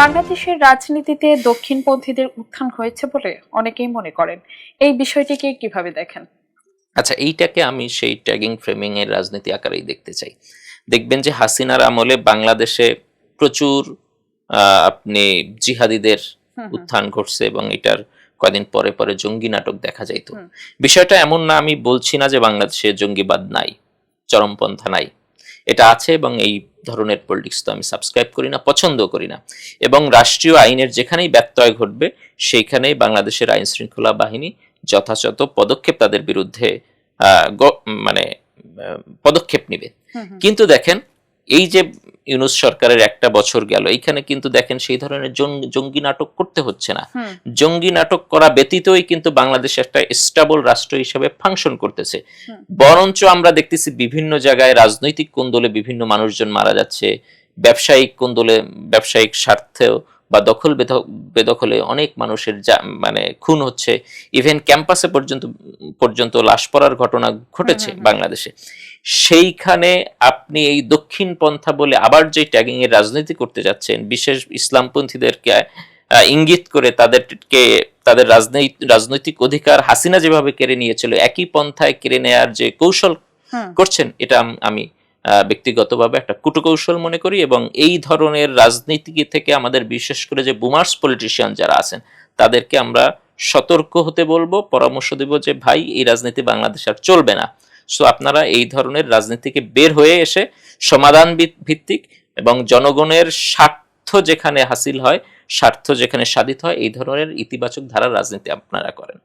বাংলাদেশের রাজনীতিতে দক্ষিণপন্থীদের উত্থান হয়েছে বলে অনেকেই মনে করেন। এই বিষয়টিকে কীভাবে দেখেন? আচ্ছা এইটাকে আমি সেই ট্যাগিং ফ্রেমিং এর রাজনীতি আকারেই দেখতে চাই। দেখবেন যে হাসিনার আমলে বাংলাদেশে প্রচুর আহ, আপনি জিহাদিদের। উত্থান ঘটছে এবং এটার কয়দিন পরে পরে জঙ্গি নাটক দেখা যাইতো। বিষয়টা এমন না আমি বলছি না যে বাংলাদেশে জঙ্গিবাদ নাই চরমপন্থা নাই। এটা আছে এবং এই ধরনের পলিটিক্স তো আমি সাবস্ক্রাইব করি না পছন্দ করি না এবং রাষ্ট্রীয় আইনের যেখানেই ব্যত্যয় ঘটবে সেইখানেই বাংলাদেশের আইন শৃঙ্খলা বাহিনী যথাযথ পদক্ষেপ তাদের বিরুদ্ধে আহ, মানে পদক্ষেপ নেবে। কিন্তু দেখেন এই যে ইউনুস সরকারের একটা বছর গেল। এইখানে কিন্তু দেখেন সেই ধরনের জঙ্গি নাটক করতে হচ্ছে না। জঙ্গি নাটক করা ব্যতীতই কিন্তু বাংলাদেশ একটা স্টেবল রাষ্ট্র হিসেবে ফাংশন করতেছে। বরঞ্চ আমরা দেখতেছি বিভিন্ন জায়গায় রাজনৈতিক কোন্দলে বিভিন্ন মানুষজন মারা যাচ্ছে। ব্যবসায়িক কোন্দলে ব্যবসায়িক স্বার্থেও বা দখল বেদ- বেদখলে অনেক মানুষের যা- মানে খুন হচ্ছে। ইভেন ক্যাম্পাসে পর্যন্ত পর্যন্ত লাশ পড়ার ঘটনা ঘটেছে। বাংলাদেশে। সেইখানে আপনি এই দক্ষিণ পন্থা বলে আবার যে ট্যাগিং এর রাজনীতি করতে যাচ্ছেন বিশেষ ইসলামপন্থীদেরকে ইঙ্গিত করে তাদেরকে তাদের রাজনৈতিক রাজনৈতিক অধিকার হাসিনা যেভাবে কেড়ে নিয়েছিল একই পন্থায় কেড়ে নেয়ার যে কৌশল করছেন এটা আমি আহ, ব্যক্তিগতভাবে একটা কুটকৌশল মনে করি এবং এই ধরনের রাজনীতি থেকে আমাদের বিশেষ করে যে বুমার্স পলিটিশিয়ান যারা আছেন তাদেরকে আমরা সতর্ক হতে বলব পরামর্শ দেব যে ভাই এই রাজনীতি বাংলাদেশ আর চলবে না। সো আপনারা এই ধরনের রাজনীতিকে বের হয়ে এসে সমাধান ভিত- ভিত্তিক এবং জনগণের স্বার্থ যেখানে হাসিল হয়, স্বার্থ যেখানে সাধিত হয়, এই ধরনের ইতিবাচক ধারা রাজনীতি আপনারা করেন।